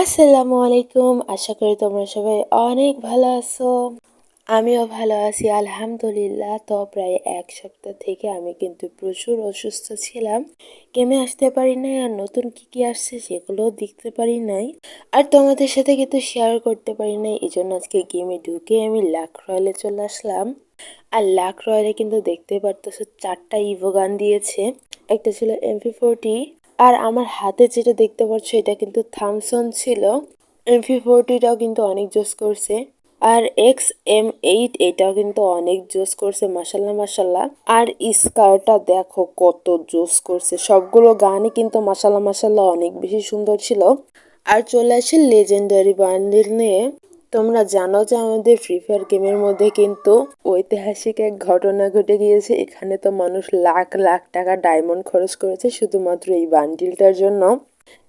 আসসালামু আলাইকুম। আশা করি তোমরা সবাই অনেক ভালো আছো। আমিও ভালো আছি, আলহামদুলিল্লাহ। তো প্রায় এক সপ্তাহ থেকে আমি কিন্তু প্রচুর অসুস্থ ছিলাম। গেমে আসতে পারি নাই আর নতুন কি কি আসছে সেগুলোও দেখতে পারি নাই। আর তোমাদের সাথে কিন্তু শেয়ার করতে পারি নাই এই জন্য আজকে গেমে ঢুকে আমি লাখ রয়্যালে চলে আসলাম। আর লাখ রয়্যালে কিন্তু দেখতে পারতেছো চারটা ইভো গান দিয়েছে। একটা ছিল এমপি ফোরটি আর আমার হাতে যেটা দেখতে পাচ্ছ, এটা কিন্তু থামসন ছিল। এমপি ফোরটিটাও কিন্তু অনেক জোস করছে। আর এক্স এম এইট এটাও কিন্তু অনেক জোস করছে মাসাল্লাহ মাসাল্লাহ আর স্কারটা দেখো কত জোস করছে। সবগুলো গানই কিন্তু মাসাল্লাহ মাসাল্লাহ অনেক বেশি সুন্দর ছিল। আর চলে আসে লেজেন্ডারি বান্ডিল নিয়ে। তোমরা জানো যে আমাদের ফ্রি ফায়ার গেমের মধ্যে কিন্তু ঐতিহাসিক এক ঘটনা ঘটে গিয়েছে। এখানে তো মানুষ লাখ লাখ টাকা ডায়মন্ড খরচ করেছে শুধুমাত্র এই বান্ডিলটার জন্য।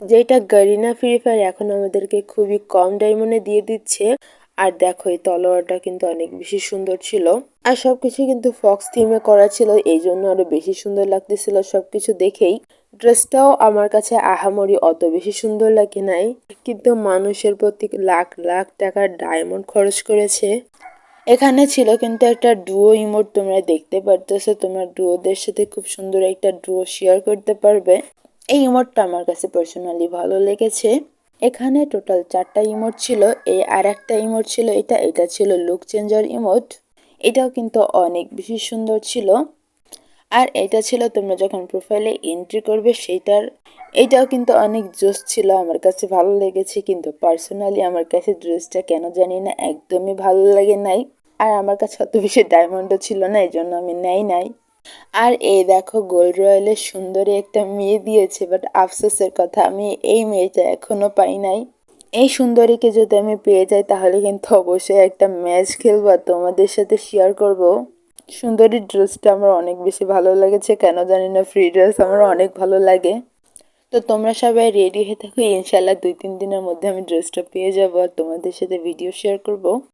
যেটা গারিনা ফ্রি ফায়ার এখন আমাদেরকে খুবই কম ডায়মন্ডে দিয়ে দিচ্ছে। আর দেখো, এই তলোয়ারটা কিন্তু অনেক বেশি সুন্দর ছিল। আর সবকিছু কিন্তু ফক্স থিমে করা ছিল, এই জন্য আরও বেশি সুন্দর লাগতেছিল সবকিছু দেখেই। ড্রেসটাও আমার কাছে আহামরি অত বেশি সুন্দর লাগে নাই, কিন্তু মানুষের প্রতি লাখ লাখ টাকার ডায়মন্ড খরচ করেছে। এখানে ছিল কিন্তু একটা ডুয়ো ইমোট তোমরা দেখতে পারতেছো, তোমার ডুয়োদের সাথে খুব সুন্দর একটা ডুয়ো শেয়ার করতে পারবে। এই ইমোটটা আমার কাছে পার্সোনালি ভালো লেগেছে। এখানে টোটাল চারটা ইমোট ছিল এই আর একটা ইমোট ছিল, এটা এটা ছিল লুক চেঞ্জার ইমোট। এটাও কিন্তু অনেক বেশি সুন্দর ছিল। আর এটা ছিল তোমরা যখন প্রোফাইলে এন্ট্রি করবে সেইটার এটাও কিন্তু অনেক জোস ছিল আমার কাছে, ভালো লেগেছে কিন্তু পার্সোনালি আমার কাছে ড্রেসটা কেন জানি না, একদমই ভালো লাগে নাই। আর আমার কাছে অত বেশি ডায়মন্ডও ছিল না এই জন্য আমি নেই নাই। আর এই দেখো গোল্ড রয়্যালের সুন্দরী একটা মেয়ে দিয়েছে বাট আফসোসের কথা, আমি এই মেয়েটা এখনও পাই নাই। এই সুন্দরীকে যদি আমি পেয়ে যাই, তাহলে কিন্তু অবশ্যই একটা ম্যাচ খেলব তোমাদের সাথে শেয়ার করব। সুন্দরী ড্রেসটা আমার অনেক বেশি ভালো লেগেছে, কেন জানি না ফ্রি ড্রেস আমার অনেক ভালো লাগে। তো তোমরা সবাই রেডি হয়ে থাকো ইনশাল্লাহ দুই তিন দিনের মধ্যে আমি ড্রেসটা পেয়ে যাব আর তোমাদের সাথে ভিডিও শেয়ার করব।